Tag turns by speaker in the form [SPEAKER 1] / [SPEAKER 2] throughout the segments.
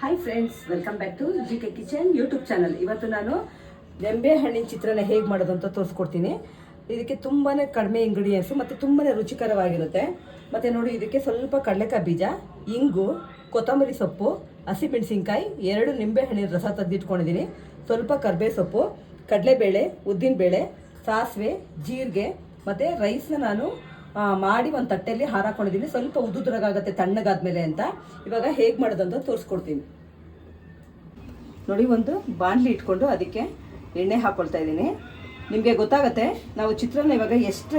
[SPEAKER 1] Hi friends welcome back to G K kitchen YouTube channel ಇವತ್ತು ನಾನು ನಿಂಬೆ ಹಣ್ಣಿನ ಚಿತ್ರಾನ್ನ ಹೇಗೆ ಮಾಡೋದು ಅಂತ ತೋರಿಸ್ಕೊಡ್ತೀನಿ. ಇದಕ್ಕೆ ತುಂಬಾ ಕಡಿಮೆ ಇಂಗ್ರೀಡಿಯೆಂಟ್ಸು ಮತ್ತು ತುಂಬಾ ರುಚಿಕರವಾಗಿರುತ್ತೆ. ಮತ್ತು ನೋಡಿ, ಇದಕ್ಕೆ ಸ್ವಲ್ಪ ಕಡಲೆಕಾಯಿ ಬೀಜ, ಇಂಗು, ಕೊತ್ತಂಬರಿ ಸೊಪ್ಪು, ಹಸಿಮೆಣಸಿನ್ಕಾಯಿ, ಎರಡು ನಿಂಬೆ ಹಣ್ಣಿನ ರಸ ತೆಗೆದಿಟ್ಕೊಂಡಿದ್ದೀನಿ. ಸ್ವಲ್ಪ ಕರ್ಬೇ ಸೊಪ್ಪು, ಕಡಲೆಬೇಳೆ, ಉದ್ದಿನಬೇಳೆ, ಸಾಸಿವೆ, ಜೀರಿಗೆ, ಮತ್ತು ರೈಸ್ನ ನಾನು ಮಾಡಿ ಒಂದು ತಟ್ಟೆಯಲ್ಲಿ ಹಾರಾಕೊಂಡಿದ್ದೀನಿ ಸ್ವಲ್ಪ ಉದುದ್ರಾಗತ್ತೆ ತಣ್ಣಗಾದ್ಮೇಲೆ ಅಂತ. ಇವಾಗ ಹೇಗೆ ಮಾಡೋದಂತ ತೋರಿಸ್ಕೊಡ್ತೀನಿ. ನೋಡಿ, ಒಂದು ಬಾಣಲಿ ಇಟ್ಕೊಂಡು ಅದಕ್ಕೆ ಎಣ್ಣೆ ಹಾಕ್ಕೊಳ್ತಾ ಇದ್ದೀನಿ. ನಿಮಗೆ ಗೊತ್ತಾಗತ್ತೆ, ನಾವು ಚಿತ್ರಾನ್ನ ಇವಾಗ ಎಷ್ಟು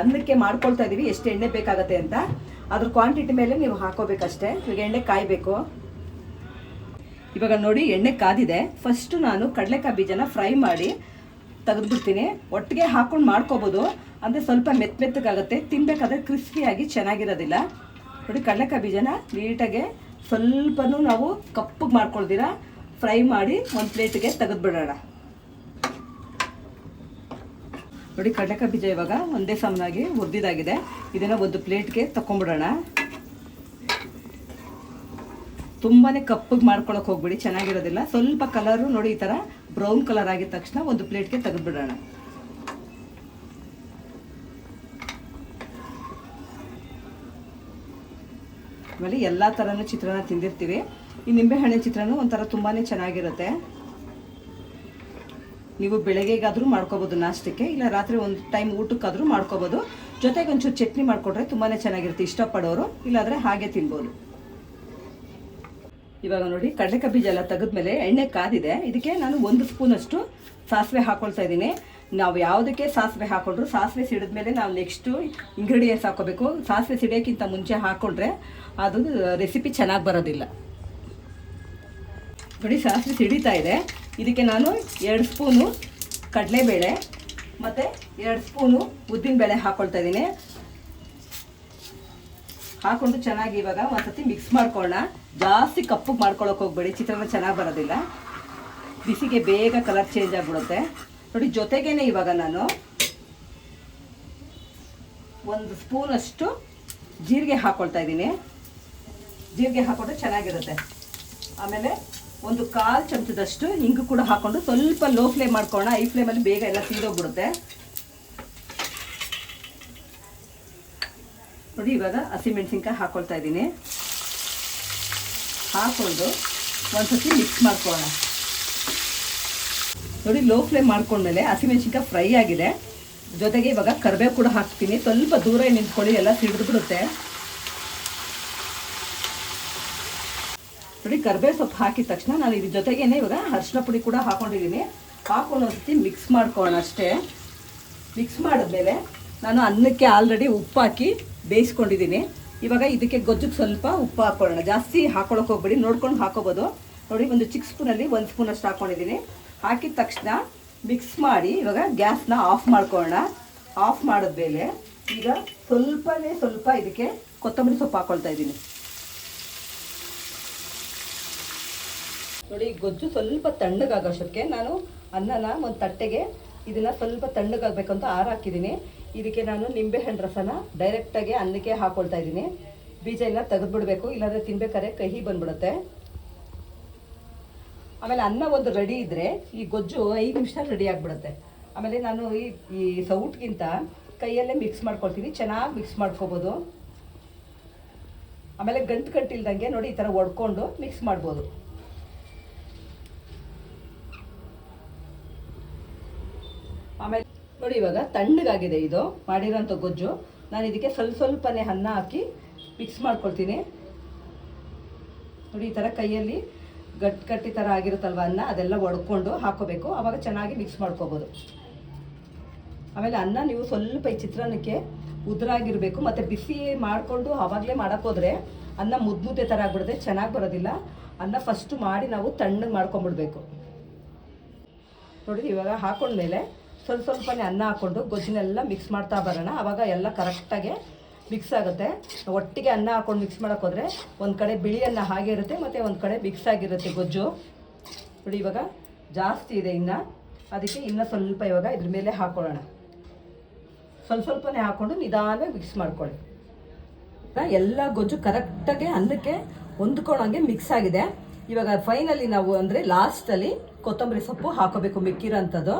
[SPEAKER 1] ಅನ್ನಕ್ಕೆ ಮಾಡ್ಕೊಳ್ತಾ ಇದ್ದೀವಿ ಎಷ್ಟು ಎಣ್ಣೆ ಬೇಕಾಗತ್ತೆ ಅಂತ. ಅದ್ರ ಕ್ವಾಂಟಿಟಿ ಮೇಲೆ ನೀವು ಹಾಕೋಬೇಕಷ್ಟೇ. ಇವಾಗ ಎಣ್ಣೆ ಕಾಯಬೇಕು. ಇವಾಗ ನೋಡಿ, ಎಣ್ಣೆ ಕಾದಿದೆ. ಫಸ್ಟು ನಾನು ಕಡಲೆಕಾಯಿ ಬೀಜನ ಫ್ರೈ ಮಾಡಿ ತೆಗೆದ್ಬಿಡ್ತೀನಿ. ಒಟ್ಟಿಗೆ ಹಾಕೊಂಡು ಮಾಡ್ಕೋಬೋದು. ಅಂದರೆ ಸ್ವಲ್ಪ ಮೆತ್ತ ಮೆತ್ತಗಾಗುತ್ತೆ. ತಿನ್ಬೇಕಾದ್ರೆ ಕ್ರಿಸ್ಪಿಯಾಗಿ ಚೆನ್ನಾಗಿರೋದಿಲ್ಲ. ನೋಡಿ ಕಡಲೆಕಾಯಿ ಬೀಜನ ನೀಟಾಗಿ ಸ್ವಲ್ಪನೂ ನಾವು ಕಪ್ಪಗೆ ಮಾಡ್ಕೊಳ್ದಿರ. ಫ್ರೈ ಮಾಡಿ ಒಂದು ಪ್ಲೇಟಿಗೆ ತೆಗೆದ್ಬಿಡೋಣ. ನೋಡಿ ಕಡಲೆಕಾಯಿ ಬೀಜ ಇವಾಗ ಒಂದೇ ಸಮನಾಗಿ ಹುರಿದಿದ್ದಾಗಿದೆ ಇದನ್ನು ಒಂದು ಪ್ಲೇಟ್ಗೆ ತಕೊಂಡ್ಬಿಡೋಣ ತುಂಬಾನೇ ಕಪ್ಪಗೆ ಮಾಡ್ಕೊಳಕ್ ಹೋಗ್ಬಿಡಿ, ಚೆನ್ನಾಗಿರೋದಿಲ್ಲ. ಸ್ವಲ್ಪ ಕಲರು ನೋಡಿ ಈ ಥರ ಬ್ರೌನ್ ಕಲರ್ ಆಗಿದ ತಕ್ಷಣ ಒಂದು ಪ್ಲೇಟ್ಗೆ ತೆಗೆದ್ಬಿಡೋಣ. ಆಮೇಲೆ ಎಲ್ಲ ಥರನೂ ಚಿತ್ರಾನ್ನ ತಿಂದಿರ್ತೀವಿ. ಈ ನಿಂಬೆಹಣ್ಣಿನ ಚಿತ್ರಾನ್ನ ಒಂಥರ ತುಂಬಾ ಚೆನ್ನಾಗಿರುತ್ತೆ. ನೀವು ಬೆಳಗ್ಗೆಗಾದರೂ ಮಾಡ್ಕೋಬೋದು ನಾಷ್ಟಕ್ಕೆ, ಇಲ್ಲ ರಾತ್ರಿ ಒಂದು ಟೈಮ್ ಊಟಕ್ಕಾದರೂ ಮಾಡ್ಕೋಬೋದು. ಜೊತೆಗೆ ಒಂಚೂರು ಚಟ್ನಿ ಮಾಡಿಕೊಟ್ರೆ ತುಂಬಾ ಚೆನ್ನಾಗಿರುತ್ತೆ, ಇಷ್ಟಪಡೋರು, ಇಲ್ಲಾಂದರೆ ಹಾಗೆ ತಿನ್ಬೋದು. ಇವಾಗ ನೋಡಿ, ಕಡಲೆಕಾಯಿ ಬೀಜ ಎಲ್ಲ ತೆಗೆದ್ಮೇಲೆ ಎಣ್ಣೆ ಕಾದಿದೆ. ಇದಕ್ಕೆ ನಾನು ಒಂದು ಸ್ಪೂನಷ್ಟು ಸಾಸಿವೆ ಹಾಕೊಳ್ತಾ ಇದ್ದೀನಿ. ನಾವು ಯಾವುದಕ್ಕೆ ಸಾಸಿವೆ ಹಾಕೊಂಡ್ರು ಸಾಸಿವೆ ಸಿಡಿದ್ಮೇಲೆ ನಾವು ನೆಕ್ಸ್ಟು ಇಂಗ್ರೀಡಿಯೆಂಟ್ಸ್ ಹಾಕೋಬೇಕು ಸಾಸಿವೆ ಸಿಡಿಯೋಕ್ಕಿಂತ ಮುಂಚೆ ಹಾಕೊಂಡ್ರೆ ಅದು ರೆಸಿಪಿ ಚೆನ್ನಾಗಿ ಬರೋದಿಲ್ಲ. ನೋಡಿ, ಸಾಸಿವೆ ಸಿಡಿತಾ ಇದೆ. ಇದಕ್ಕೆ ನಾನು ಎರಡು ಸ್ಪೂನು ಕಡಲೆಬೇಳೆ, ಮತ್ತು ಎರಡು ಸ್ಪೂನು ಉದ್ದಿನಬೇಳೆ ಹಾಕ್ಕೊಳ್ತಾ ಇದ್ದೀನಿ. ಹಾಕೊಂಡು ಚೆನ್ನಾಗಿ ಇವಾಗ ಒಂದ್ಸತಿ ಮಿಕ್ಸ್ ಮಾಡ್ಕೊಳ್ಳೋಣ ಜಾಸ್ತಿ ಕಪ್ಪಗೆ ಮಾಡ್ಕೊಳ್ಳೋಕೆ ಹೋಗ್ಬೇಡಿ ಚಿತ್ರಾನ್ನ ಚೆನ್ನಾಗಿ ಬರೋದಿಲ್ಲ. ಬಿಸಿಗೆ ಬೇಗ ಕಲರ್ ಚೇಂಜ್ ಆಗಿಬಿಡುತ್ತೆ. ನೋಡಿ, ಜೊತೆಗೇನೆ ಇವಾಗ ನಾನು ಒಂದು ಸ್ಪೂನಷ್ಟು ಜೀರಿಗೆ ಹಾಕ್ಕೊಳ್ತಾ ಇದ್ದೀನಿ. ಜೀರಿಗೆ ಹಾಕೊಂಡ್ರೆ ಚೆನ್ನಾಗಿರುತ್ತೆ. ಆಮೇಲೆ ಒಂದು ಕಾಲು ಚಮಚದಷ್ಟು ಹಿಂಗು ಕೂಡ ಹಾಕೊಂಡು ಸ್ವಲ್ಪ ಲೋ ಫ್ಲೇಮ್ ಮಾಡ್ಕೊಳ್ಳೋಣ ಐ ಫ್ಲೇಮಲ್ಲಿ ಬೇಗ ಎಲ್ಲ ತೀರೋಗ್ಬಿಡುತ್ತೆ ನೋಡಿ, ಇವಾಗ ಹಸಿಮೆಣಸಿನ್ಕಾಯಿ ಹಾಕೊಳ್ತಾ ಇದ್ದೀನಿ. ಹಾಕೊಂಡು ಒಂದ್ಸತಿ ಮಿಕ್ಸ್ ಮಾಡ್ಕೊಳ್ಳೋಣ. ನೋಡಿ ಲೋ ಫ್ಲೇಮ್ ಮಾಡ್ಕೊಂಡ್ಮೇಲೆ ಹಸಿಮೆಣಸಿನ್ಕಾಯಿ ಫ್ರೈ ಆಗಿದೆ. ಜೊತೆಗೆ ಇವಾಗ ಕರಿಬೇವು ಕೂಡ ಹಾಕ್ತೀನಿ. ಸ್ವಲ್ಪ ದೂರ ನಿಂತ್ಕೊಳ್ಳಿ, ಎಲ್ಲ ಸಿಡಿದು ಬಿಡುತ್ತೆ ನೋಡಿ, ಕರಿಬೇವು ಸೊಪ್ಪು ಹಾಕಿದ ತಕ್ಷಣ ನಾನು ಇದ್ರ ಜೊತೆಗೇನೆ ಇವಾಗ ಅರ್ಶಿನ ಪುಡಿ ಕೂಡ ಹಾಕೊಂಡಿದ್ದೀನಿ. ಹಾಕೊಂಡು ಒಂದ್ಸತಿ ಮಿಕ್ಸ್ ಮಾಡ್ಕೊಳ್ಳೋಣ ಅಷ್ಟೇ. ಮಿಕ್ಸ್ ಮಾಡಿದ್ಮೇಲೆ ನಾನು ಅನ್ನಕ್ಕೆ ಆಲ್ರೆಡಿ ಉಪ್ಪು ಹಾಕಿ ಬೇಯಿಸ್ಕೊಂಡಿದ್ದೀನಿ. ಇವಾಗ ಇದಕ್ಕೆ ಗೊಜ್ಜಿಗೆ ಸ್ವಲ್ಪ ಉಪ್ಪು ಹಾಕೊಳ್ಳೋಣ. ಜಾಸ್ತಿ ಹಾಕೊಳಕ್ಕೆ ಹೋಗ್ಬೇಡಿ. ನೋಡ್ಕೊಂಡು ಹಾಕೋಬೋದು. ನೋಡಿ, ಒಂದು ಚಿಕ್ಕ ಸ್ಪೂನಲ್ಲಿ ಒಂದು ಸ್ಪೂನ್ ಅಷ್ಟು ಹಾಕ್ಕೊಂಡಿದ್ದೀನಿ ಹಾಕಿದ ತಕ್ಷಣ ಮಿಕ್ಸ್ ಮಾಡಿ ಇವಾಗ ಗ್ಯಾಸ್ನ ಆಫ್ ಮಾಡ್ಕೊಳ್ಳೋಣ. ಆಫ್ ಮಾಡಿದ ಮೇಲೆ ಈಗ ಸ್ವಲ್ಪನೇ ಸ್ವಲ್ಪ ಇದಕ್ಕೆ ಕೊತ್ತಂಬರಿ ಸೊಪ್ಪು ಹಾಕೊಳ್ತಾ ಇದ್ದೀನಿ. ನೋಡಿ, ಗೊಜ್ಜು ಸ್ವಲ್ಪ ತಣ್ಣಗಾಗೋಷ್ಟಕ್ಕೆ ನಾನು ಅನ್ನನ ಒಂದು ತಟ್ಟೆಗೆ ಇದನ್ನ ಸ್ವಲ್ಪ ತಣ್ಣಗಾಗಬೇಕು ಅಂತ ಆರು ಹಾಕಿದ್ದೀನಿ ಇದಕ್ಕೆ ನಾನು ನಿಂಬೆಹಣ್ಣು ರಸನ ಡೈರೆಕ್ಟಾಗಿ ಅನ್ನಕ್ಕೆ ಹಾಕ್ಕೊಳ್ತಾ ಇದ್ದೀನಿ. ಬೀಜ ಎಲ್ಲ ತೆಗೆದ್ಬಿಡ್ಬೇಕು, ಇಲ್ಲಾಂದರೆ ತಿನ್ಬೇಕಾದ್ರೆ ಕಹಿ ಬಂದ್ಬಿಡುತ್ತೆ. ಆಮೇಲೆ ಅನ್ನ ಒಂದು ರೆಡಿ ಇದ್ದರೆ ಈ ಗೊಜ್ಜು ಐದು ನಿಮಿಷ ರೆಡಿ ಆಗಿಬಿಡುತ್ತೆ. ಆಮೇಲೆ ನಾನು ಈ ಈ ಸೌಟ್ಗಿಂತ ಕೈಯಲ್ಲೇ ಮಿಕ್ಸ್ ಮಾಡ್ಕೊಳ್ತೀನಿ, ಚೆನ್ನಾಗಿ ಮಿಕ್ಸ್ ಮಾಡ್ಕೋಬೋದು. ಆಮೇಲೆ ಗಂಟು ಗಂಟಿಲ್ದಂಗೆ ನೋಡಿ ಈ ಥರ ಒಡ್ಕೊಂಡು ಮಿಕ್ಸ್ ಮಾಡ್ಬೋದು. ಆಮೇಲೆ ನೋಡಿ ಇವಾಗ ತಣ್ಣಗಾಗಿದೆ ಇದು. ಮಾಡಿರೋಂಥ ಗೊಜ್ಜು. ನಾನು ಇದಕ್ಕೆ ಸ್ವಲ್ಪ ಸ್ವಲ್ಪನೇ ಅನ್ನ ಹಾಕಿ ಮಿಕ್ಸ್ ಮಾಡ್ಕೊಳ್ತೀನಿ. ನೋಡಿ ಈ ಥರ ಕೈಯಲ್ಲಿ ಗಟ್ಟಿ ಗಟ್ಟಿ ಥರ ಆಗಿರುತ್ತಲ್ವ ಅನ್ನ? ಅದೆಲ್ಲ ಒಡ್ಕೊಂಡು ಹಾಕೋಬೇಕು. ಆವಾಗ ಚೆನ್ನಾಗಿ ಮಿಕ್ಸ್ ಮಾಡ್ಕೋಬೋದು. ಆಮೇಲೆ ಅನ್ನ ನೀವು ಸ್ವಲ್ಪ ಈ ಚಿತ್ರಾನ್ನಕ್ಕೆ ಉದುರಾಗಿರಬೇಕು. ಮತ್ತು ಬಿಸಿ ಮಾಡಿಕೊಂಡು ಆವಾಗಲೇ ಮಾಡೋಕ್ಕೋದ್ರೆ ಅನ್ನ ಮುದ್ದು ಮುದ್ದೆ ಥರ ಆಗ್ಬಿಡುತ್ತೆ. ಚೆನ್ನಾಗಿ ಬರೋದಿಲ್ಲ. ಅನ್ನ ಫಸ್ಟು ಮಾಡಿ ನಾವು ತಣ್ಣಗೆ ಮಾಡ್ಕೊಂಬಿಡ್ಬೇಕು. ನೋಡಿ ಇವಾಗ ಹಾಕೊಂಡ್ಮೇಲೆ ಸ್ವಲ್ಪ ಸ್ವಲ್ಪನೇ ಅನ್ನ ಹಾಕ್ಕೊಂಡು ಗೊಜ್ಜಿನೆಲ್ಲ ಮಿಕ್ಸ್ ಮಾಡ್ತಾ ಬರೋಣ. ಆವಾಗ ಎಲ್ಲ ಕರೆಕ್ಟಾಗಿ ಮಿಕ್ಸ್ ಆಗುತ್ತೆ. ಒಟ್ಟಿಗೆ ಅನ್ನ ಹಾಕೊಂಡು ಮಿಕ್ಸ್ ಮಾಡೋಕ್ಕೋದ್ರೆ ಒಂದು ಕಡೆ ಬಿಳಿ ಅನ್ನ ಹಾಗೆ ಇರುತ್ತೆ, ಮತ್ತು ಒಂದು ಕಡೆ ಮಿಕ್ಸ್ ಆಗಿರುತ್ತೆ ಗೊಜ್ಜು. ನೋಡಿ ಇವಾಗ ಜಾಸ್ತಿ ಇದೆ ಇನ್ನು. ಅದಕ್ಕೆ ಇನ್ನೂ ಸ್ವಲ್ಪ ಇವಾಗ ಇದ್ರ ಮೇಲೆ ಹಾಕೊಳ್ಳೋಣ. ಸ್ವಲ್ಪ ಸ್ವಲ್ಪನೇ ಹಾಕ್ಕೊಂಡು ನಿಧಾನವಾಗಿ ಮಿಕ್ಸ್ ಮಾಡ್ಕೊಳ್ಳಿ. ಎಲ್ಲ ಗೊಜ್ಜು ಕರೆಕ್ಟಾಗಿ ಅನ್ನಕ್ಕೆ ಹೊಂದ್ಕೊಳ್ಳೋಂಗೆ ಮಿಕ್ಸ್ ಆಗಿದೆ. ಇವಾಗ ಫೈನಲಿ ನಾವು ಅಂದರೆ ಲಾಸ್ಟಲ್ಲಿ ಕೊತ್ತಂಬರಿ ಸೊಪ್ಪು ಹಾಕೋಬೇಕು ಮಿಕ್ಕಿರೋ ಅಂಥದ್ದು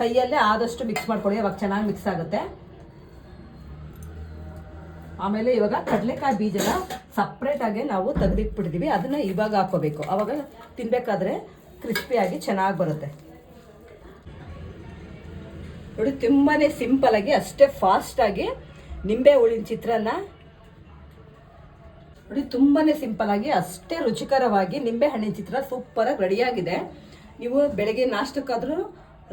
[SPEAKER 1] ಕೈಯಲ್ಲೇ ಆದಷ್ಟು ಮಿಕ್ಸ್ ಮಾಡ್ಕೊಳ್ಳಿ ಅವಾಗ ಚೆನ್ನಾಗಿ ಮಿಕ್ಸ್ ಆಗುತ್ತೆ. ಆಮೇಲೆ ಇವಾಗ ಕಡಲೆಕಾಯಿ ಬೀಜನ ಸಪ್ರೇಟಾಗಿ ನಾವು ತೆಗೆದಿಟ್ಬಿಟ್ಟಿದ್ದೀವಿ ಅದನ್ನ ಇವಾಗ ಹಾಕೋಬೇಕು ಅವಾಗ ತಿನ್ನಬೇಕಾದ್ರೆ ಕ್ರಿಸ್ಪಿಯಾಗಿ ಚೆನ್ನಾಗಿ ಬರುತ್ತೆ. ನೋಡಿ, ತುಂಬಾನೇ ಸಿಂಪಲ್ ಆಗಿ, ಅಷ್ಟೇ ಫಾಸ್ಟ್ ಆಗಿ ನಿಂಬೆ ಹುಳಿನ ಚಿತ್ರಾನ್ನ. ನೋಡಿ, ತುಂಬಾನೇ ಸಿಂಪಲ್ ಆಗಿ, ಅಷ್ಟೇ ರುಚಿಕರವಾಗಿ ನಿಂಬೆ ಹಣ್ಣಿನ ಚಿತ್ರ ಸೂಪರ್ ಆಗಿ ರೆಡಿಯಾಗಿದೆ ನೀವು ಬೆಳಗ್ಗೆ ನಾಷ್ಟಕ್ಕಾದ್ರೂ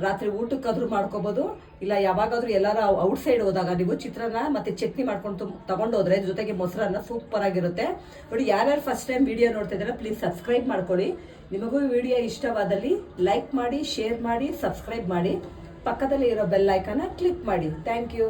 [SPEAKER 1] ರಾತ್ರಿ ಊಟಕ್ಕಾದ್ರೂ ಮಾಡ್ಕೋಬಹುದು ಇಲ್ಲ, ಯಾವಾಗಾದ್ರೂ ಎಲ್ಲಾರ ಔಟ್ ಸೈಡ್ ಹೋದಾಗ ನೀವು ಚಿತ್ರಾನ್ನ ಮತ್ತೆ ಚಟ್ನಿ ಮಾಡ್ಕೊಂಡು ತಗೊಂಡೋದ್ರೆ ಜೊತೆಗೆ ಮೊಸರನ್ನ ಸೂಪರ್ ಆಗಿರುತ್ತೆ. ನೋಡಿ, ಯಾರ್ಯಾರು ಫಸ್ಟ್ ಟೈಮ್ ವಿಡಿಯೋ ನೋಡ್ತಾ ಇದ್ದಾರೆ ಪ್ಲೀಸ್ ಸಬ್ಸ್ಕ್ರೈಬ್ ಮಾಡ್ಕೊಳ್ಳಿ. ನಿಮಗೂ ವಿಡಿಯೋ ಇಷ್ಟವಾದಲ್ಲಿ ಲೈಕ್ ಮಾಡಿ ಶೇರ್ ಮಾಡಿ ಸಬ್ಸ್ಕ್ರೈಬ್ ಮಾಡಿ. ಪಕ್ಕದಲ್ಲಿ ಇರೋ ಬೆಲ್ ಐಕನ್ನ ಕ್ಲಿಕ್ ಮಾಡಿ. Thank you